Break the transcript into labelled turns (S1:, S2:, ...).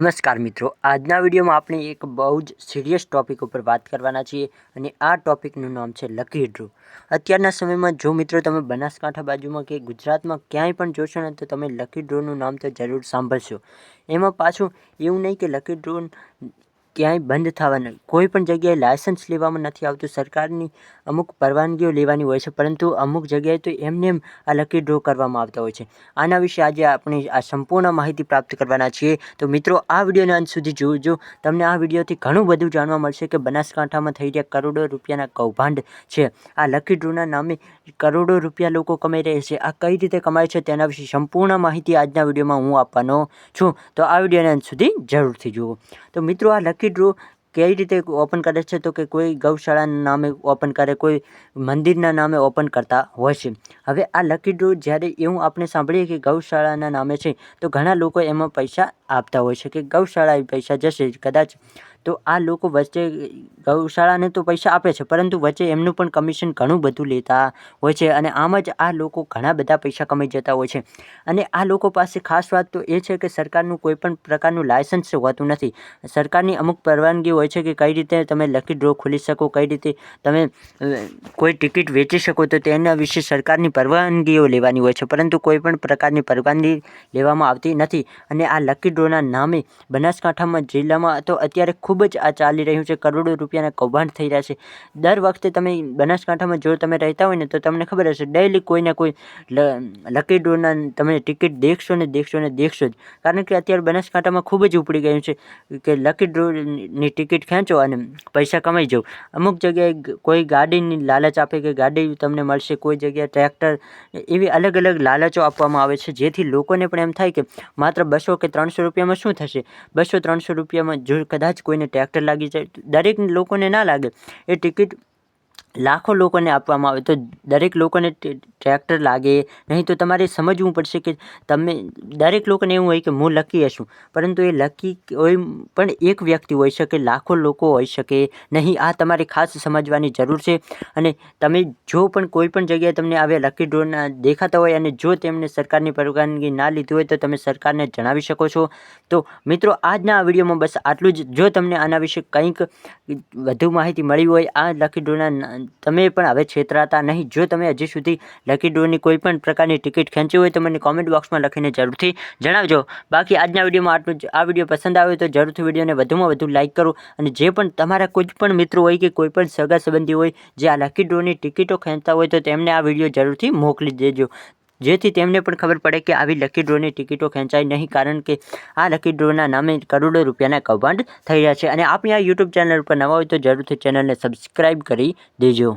S1: નમસ્કાર મિત્રો, આજના વિડીયોમાં આપણે એક બહુ જ સિરિયસ ટોપિક ઉપર વાત કરવાના છીએ અને આ ટોપિકનું નામ છે લકી ડ્રો અત્યારના સમયમાં જો મિત્રો તમે બનાસકાંઠા બાજુમાં કે ગુજરાતમાં ક્યાંય પણ જોશો ને તો તમે લકી ડ્રોનું નામ તો જરૂર સાંભળશો. એમાં પાછું એવું નહીં કે લકી ડ્રો ક્યાંય બંધ થવાના કોઈ પણ જગ્યાએ લાયસન્સ લેવામાં નથી આવતું. સરકારની અમુક પરવાનગીઓ લેવાની હોય છે, પરંતુ અમુક જગ્યાએ તો એમને એમ આ લકી ડ્રો કરવામાં આવતા હોય છે. આના વિશે આજે આપણે આ સંપૂર્ણ માહિતી પ્રાપ્ત કરવાના છીએ. તો મિત્રો, આ વિડીયોને અંત સુધી જોજો. તમને આ વિડીયોથી ઘણું બધું જાણવા મળશે કે બનાસકાંઠામાં થઈ રહ્યા કરોડો રૂપિયાના કૌભાંડ છે. આ લકી ડ્રોના નામે કરોડો રૂપિયા લોકો કમાઈ રહ્યા છે. આ કઈ રીતે કમાય છે તેના વિશે સંપૂર્ણ માહિતી આજના વિડીયોમાં હું આપવાનો છું. તો આ વિડીયોને અંત સુધી જરૂરથી જુઓ. તો મિત્રો, આ લકી લકી ડ્રો કઈ રીતે ઓપન કરે છે તો કે કોઈ ગૌશાળાના નામે ઓપન કરે, કોઈ મંદિરના નામે ઓપન કરતા હોય છે. હવે આ લકી ડ્રો જ્યારે એવું આપણે સાંભળીએ કે ગૌશાળાના નામે છે, તો ઘણા લોકો એમાં પૈસા આપતા હોય છે કે ગૌશાળાએ પૈસા જશે, કદાચ તો આ લોકો વચ્ચે ગૌશાળાને તો પૈસા આપે છે, પરંતુ વચ્ચે એમનું પણ કમિશન ઘણું બધું લેતા હોય છે અને આમ જ આ લોકો ઘણા બધા પૈસા કમાઈ જતા હોય છે. અને આ લોકો પાસે ખાસ વાત તો એ છે કે સરકારનું કોઈ પણ પ્રકારનું લાયસન્સ હોતું નથી. સરકારની અમુક પરવાનગી હોય છે કે કઈ રીતે તમે લકી ડ્રો ખોલી શકો, કઈ રીતે તમે કોઈ ટિકિટ વેચી શકો તો તેના વિશે સરકારની પરવાનગીઓ લેવાની હોય છે, પરંતુ કોઈ પણ પ્રકારની પરવાનગી લેવામાં આવતી નથી. અને આ લકી ડ્રોના નામે બનાસકાંઠામાં, જિલ્લામાં તો અત્યારે ખૂબ ખૂબ જ આ ચાલી રહ્યું છે. કરોડો રૂપિયાના કૌભાંડ થઈ રહ્યા છે. દર વખતે તમે બનાસકાંઠામાં જો તમે રહેતા હોય ને તો તમને ખબર હશે ડેલી કોઈ ને કોઈ લકી ડ્રોના તમે ટિકિટ દેખશો ને દેખશો ને દેખશો જ. કારણ કે અત્યારે બનાસકાંઠામાં ખૂબ જ ઉપડી ગયું છે કે લકી ડ્રોની ટિકિટ ખેંચો અને પૈસા કમાઈ જાઓ. અમુક જગ્યાએ કોઈ ગાડીની લાલચ આપે કે ગાડી તમને મળશે, કોઈ જગ્યાએ ટ્રેક્ટર એવી અલગ અલગ લાલચો આપવામાં આવે છે. જેથી લોકોને પણ એમ થાય કે માત્ર બસો કે ત્રણસો રૂપિયામાં શું થશે? બસો ત્રણસો રૂપિયામાં જો કદાચ કોઈને ટ્રેક્ટર લાગી જાય. દરેક લોકોને ના લાગે. એ ટિકિટ લાખો લોકોને આપવામાં આવે તો દરેક લોકોને ટ્રેક્ટર લાગે, નહીં તો તમારે સમજવું પડશે કે તમે, દરેક લોકોને એવું હોય કે હું લકી હશું, પરંતુ એ લકી હોય પણ એક વ્યક્તિ હોઈ શકે, લાખો લોકો હોઈ શકે, નહીં, આ તમારે ખાસ સમજવાની જરૂર છે. અને તમે જો પણ કોઈ પણ જગ્યાએ તમને આવે લકી ડ્રોના દેખાતા હોય અને જો તેમને સરકારની પરવાનગી ના લીધી હોય તો તમે સરકારને જણાવી શકો છો. તો મિત્રો, આજના આ વિડીયોમાં બસ આટલું જ. જો તમને આના વિશે કંઈક વધુ માહિતી મળી હોય, આ લકી ડ્રોના તમે પણ હવે છેતરાતા નહીં. જો તમે હજી સુધી લકી ડ્રોની કોઈ પણ પ્રકારની ટિકિટ ખેંચી હોય તો મને કોમેન્ટ બોક્સમાં લખીને જરૂરથી જણાવજો. બાકી આજના વિડીયોમાં આટલું આ વીડિયો પસંદ આવ્યો તો જરૂરથી વિડીયોને વધુમાં વધુ લાઇક કરો અને જે પણ તમારા કોઈ પણ મિત્રો હોય કે કોઈ પણ સગા સંબંધી હોય જે આ લકી ડ્રોની ટિકિટો ખેંચતા હોય તો તેમને આ વીડિયો જરૂરથી મોકલી દેજો. જેથી તેમને પણ ખબર પડે કે આવી લકી ડ્રોની ટિકિટો ખેંચાય નહીં, કારણ કે આ લકી ડ્રોના નામે કરોડો રૂપિયાના કૌભાંડ થઈ રહ્યા છે. અને આપણી આ યુટ્યુબ ચેનલ પર નવા હોય તો જરૂરથી ચેનલને સબસ્ક્રાઈબ કરી દેજો.